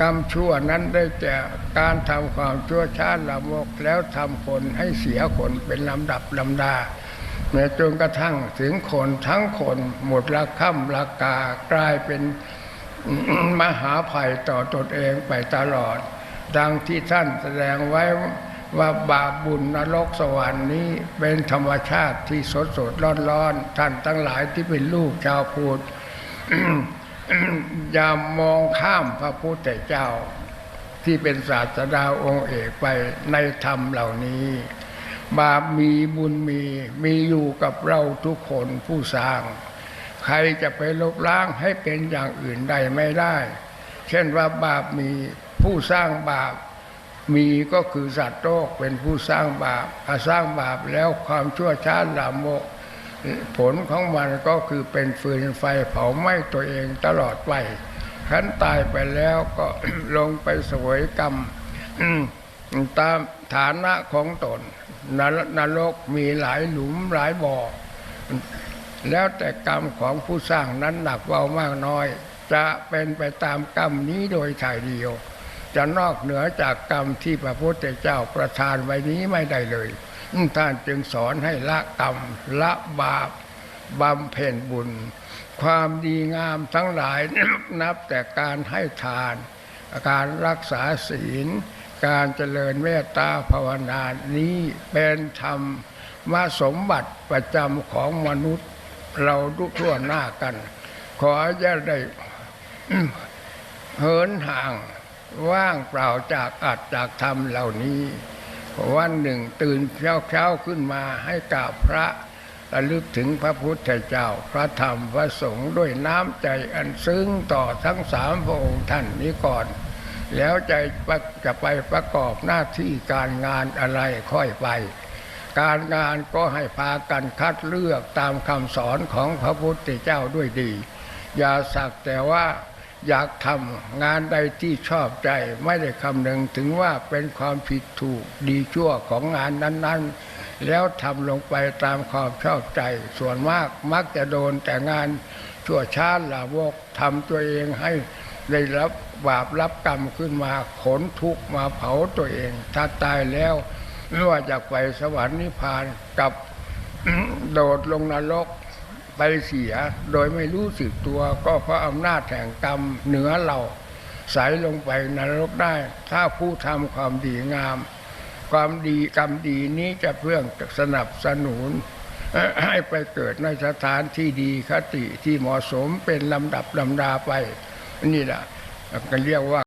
กรรมชั่วนั้นได้แก่การทำความชั่วช้าละมกแล้วทำคนให้เสียคนเป็นลำดับลำดาแม้จนกระทั่งถึงคนทั้งคนหมดละค่ำละกากลายเป็นมหาภัยต่อตนเองไปตลอด ดังที่ท่านแสดงไว้ว่าบาปบุญนรกสวรรค์นี้เป็นธรรมชาติที่สดสดร้อนร้อนท่านทั้งหลายที่เป็นลูกชาวพุทธ อย่ามองข้ามพระพุทธเจ้า ที่เป็นศาสดาองค์เอกไปในธรรมเหล่านี้ บาปมีบุญมีมีอยู่กับเราทุกคนผู้สร้าง ใครจะไปลบล้างให้เป็นอย่างอื่นได้ไม่ได้ เช่นว่าบาปมีผู้สร้างบาปมีก็คือสัตว์โลกเป็นผู้สร้างบาปถ้าสร้างบาปแล้วความชั่วช้าลามก ผลของมันก็คือเป็นฟืนไฟเผาไหม้ตัวเองตลอดไปขันตายไปแล้วก็ลงไปสวยกรรมตามฐานะของตนนรนรกมีหลายหลุมหลายบ่อ แล้วแต่กรรมของผู้สร้างนั้นหนักเบามากน้อย จะเป็นไปตามกรรมนี้โดยถ่ายเดียว จะนอกเหนือจากกรรมที่พระพุทธเจ้าประทานไว้นี้ไม่ได้เลย ท่านจึงสอนให้ละกรรมละบาปบำเพ็ญบุญ ความดีงามทั้งหลายนับแต่การให้ทาน การรักษาศีล การเจริญเมตตาภาวนานี้เป็นธรรมมาสมบัติประจำของมนุษย์เราทุกทั่วหน้ากัน ขออย่าได้เหินห่างว่างเปล่าจากอัดจากธรรมเหล่านี้ วันหนึ่งตื่นเช้าเช้าๆขึ้นมาให้กราบพระระลึกถึงพระพุทธเจ้า พระธรรมพระสงฆ์ด้วยน้ำใจอันซึ้งต่อทั้งสามพระองค์ท่านนี้ก่อน แล้วใจจะไปประกอบหน้าที่การงานอะไรค่อยไป การงานก็ให้พากันคัดเลือกตามคำสอนของพระพุทธเจ้าด้วยดี อย่าสักแต่ว่า อยากทำงานใดที่ชอบใจ ไม่ได้คำนึงถึงว่าเป็นความผิดถูกดีชั่วของงานนั้น ๆ แล้วทำลงไปตามความชอบใจ ส่วนมากมักจะโดนแต่งานชั่วช้าลาวกทำตัวเองให้ได้รับบาปรับกรรมขึ้นมาขนทุกมาเผาตัวเอง ถ้าตายแล้วไม่ว่าจะไปสวรรค์นิพพานกับโดดลงนรก ไปเสียโดยไม่รู้สึกตัวก็เพราะอำนาจแห่งกรรมเหนือเราใสลงไปนรกได้ ถ้าผู้ทำความดีงาม ความดีกรรมดีนี้จะเพื่อสนับสนุน ให้ไปเกิดในสถานที่ดีคติที่เหมาะสมเป็นลำดับลำดาไป นี่แหละก็เรียกว่า